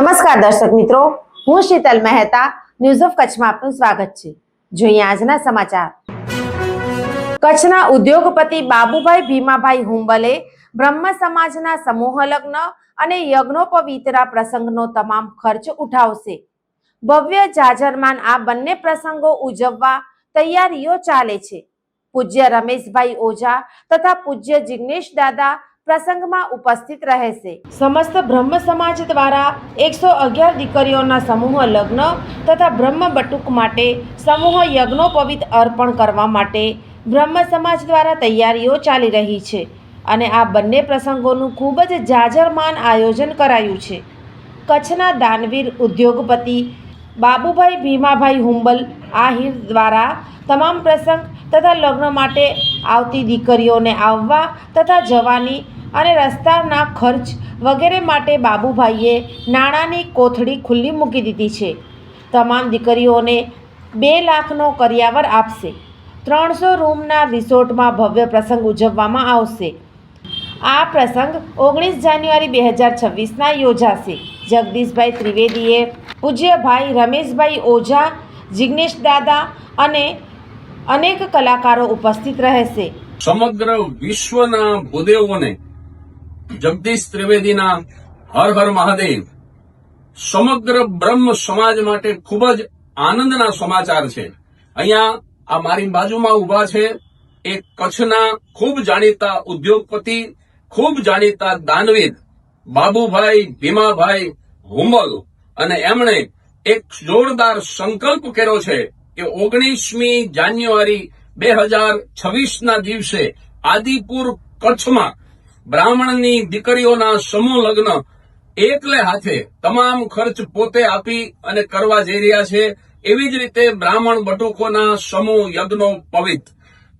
નમસ્કાર દર્શક મિત્રો, હું શીતલ મહેતા ન્યૂઝ ઓફ કચ્છમાં આપનું સ્વાગત છે. જોઈએ આજના સમાચાર. કચ્છના ઉદ્યોગપતિ બાબુભાઈ ભીમાભાઈ હુંબલે બ્રહ્મ સમાજના સમૂહ લગ્ન અને યજ્ઞોપવિતરા પ્રસંગનો તમામ ખર્ચ ઉઠાવશે. ભવ્ય જાજરમાન આ બંને પ્રસંગો ઉજવવા તૈયારીઓ ચાલે છે. પૂજ્ય રમેશભાઈ ઓઝા તથા પૂજ્ય જિગ્નેશ દાદા પ્રસંગમાં ઉપસ્થિત રહેશે. સમસ્ત બ્રહ્મ સમાજ દ્વારા એકસો અગિયાર દીકરીઓના સમૂહ લગ્ન તથા બ્રહ્મ બટુક માટે સમૂહ યજ્ઞોપવિત અર્પણ કરવા માટે બ્રહ્મ સમાજ દ્વારા તૈયારીઓ ચાલી રહી છે અને આ બંને પ્રસંગોનું ખૂબ જ જાજરમાન આયોજન કરાયું છે. કચ્છના દાનવીર ઉદ્યોગપતિ બાબુભાઈ ભીમાભાઈ હુંબલ, આહિર દ્વારા તમામ પ્રસંગ તથા લગ્ન માટે આવતી દીકરીઓને આવવા તથા જવાની અને રસ્તાના ખર્ચ વગેરે માટે બાબુભાઈએ નાણાંની કોથળી ખુલ્લી મૂકી દીધી છે. તમામ દીકરીઓને બે લાખનો કરિયાવર આપશે. ત્રણસો રૂમના રિસોર્ટમાં ભવ્ય પ્રસંગ ઉજવવામાં આવશે. આ પ્રસંગ ઓગણીસ જાન્યુઆરી બે હજાર છવ્વીસના યોજાશે. જગદીશભાઈ ત્રિવેદીએ પૂજ્ય ભાઈ રમેશભાઈ ઓઝા, જિગ્નેશ દાદા અને અનેક કલાકારો ઉપસ્થિત રહેશે. સમગ્ર વિશ્વના ભૂદેવોને જગદીશ ત્રિવેદીના હર હર મહાદેવ, સમગ્ર બ્રહ્મ સમાજ માટે ખૂબ જ આનંદના સમાચાર છે. અહીંયા આ મારી બાજુમાં ઊભા છે એ કચ્છના ખૂબ જાણીતા ઉદ્યોગપતિ, ખૂબ જાણીતા દાનવીર, બાબુભાઈ ભીમાભાઈ હુંબલ. અને એમણે એક જોરદાર સંકલ્પ કર્યો છે કે ઓગણીસમી જાન્યુઆરી બે હજાર છવ્વીસના દિવસે આદિપુર કચ્છમાં બ્રાહ્મણની દીકરીઓના સમૂહ લગ્ન એકલે હાથે તમામ ખર્ચ પોતે આપી અને કરવા જઈ રહ્યા છે. એવી જ રીતે બ્રાહ્મણ બટુકોના સમૂહ યજ્ઞો પવિત.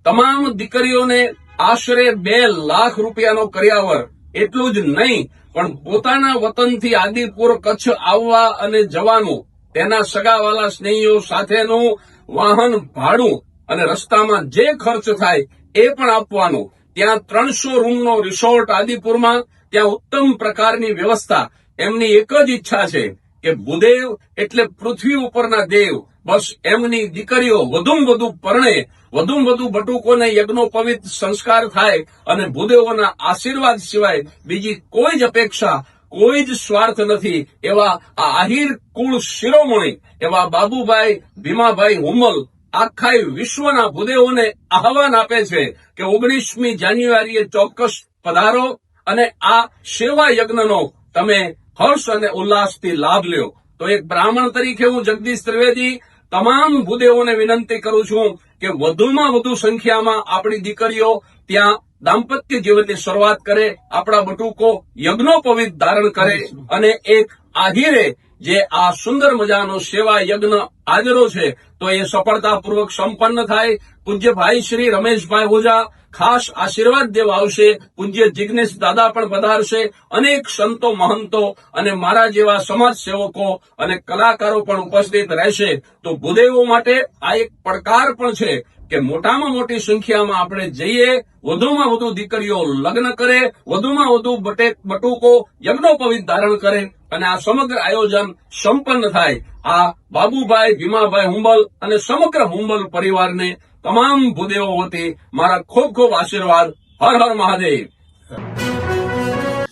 તમામ દીકરીઓને આશરે બે લાખ રૂપિયાનો કર્યાવર. એટલું જ નહીં પણ પોતાના વતનથી આદિપુર કચ્છ આવવા અને જવાનું, તેના સગાવાલા સ્નેહીઓ સાથેનું વાહન ભાડું અને રસ્તામાં જે ખર્ચ થાય એ પણ આપવાનું. ત્યાં ત્રણસો રૂમનો રિસોર્ટ આદિપુરમાં, ત્યાં ઉત્તમ પ્રકારની વ્યવસ્થા. એમની એક જ ઈચ્છા છે કે ભૂદેવ એટલે પૃથ્વી ઉપરના દેવ. બસ એમની દીકરીઓ વધુમાં વધુ પરણે વધુમાં વધુ બટુકોને યજ્ઞોપવિત સંસ્કાર થાય અને ભૂદેવોના આશીર્વાદ સિવાય બીજી કોઈ જ અપેક્ષા, કોઈ જ સ્વાર્થ નથી. એવા આ આહિર કુળ શિરોમણી, એવા બાબુભાઈ, ભીમાભાઈ હુમલ આખા વિશ્વના ભૂદેવોને આહવાન આપે છે કે ઓગણીસમી જાન્યુઆરીએ ચોક્કસ પધારો અને આ સેવા યજ્ઞનો તમે હર્ષ અને ઉલ્લાસથી લાભ લ્યો. તો એક બ્રાહ્મણ તરીકે હું જગદીશ ત્રિવેદી તમામ ભૂદેવોને વિનંતી કરું છું કે વધુમાં વધુ સંખ્યામાં આપણી દીકરીઓ ત્યાં દાંપત્ય જીવનની શરૂઆત કરે, આપણા બટુકો યજ્ઞોપવિત ધારણ કરે અને એક આધીરે જે આ સુંદર મજાનો સેવા યજ્ઞ આજરો છે, તો એ સફળતાપૂર્વક સંપન્ન થાય. પૂજ્ય શ્રી રમેશભાઈ ઓઝા ખાસ આશીર્વાદ દેવા આવશે. પૂજ્ય જિગ્નેશ દાદા પણ પધારશે. અનેક સંતો, મહંતો અને મારા જેવા સમાજ સેવકો અને કલાકારો પણ ઉપસ્થિત રહેશે. તો ભૂદેવો માટે આ એક પડકાર પણ છે. કે મોટામાં મોટી સંખ્યામાં આપણે જઈએ, વધુમાં વધુ દીકરીઓ લગ્ન કરે, વધુમાં વધુ બટે- બટુકો યજ્ઞોપવિત ધારણ કરે અને આ સમગ્ર આયોજન સંપન્ન થાય. આ બાબુભાઈ, ભીમાભાઈ હુંબલ અને સમગ્ર હુંબલ પરિવારને તમામ ભૂદેવો વતી મારા ખૂબ ખૂબ આશીર્વાદ. હર હર મહાદેવ.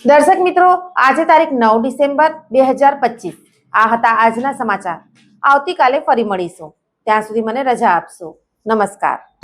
દર્શક મિત્રો, આજે તારીખ નવ ડિસેમ્બર બે હજાર પચીસ. આ હતા આજના સમાચાર. આવતીકાલે ફરી મળીશું. ત્યાં સુધી મને રજા આપશો. નમસ્કાર.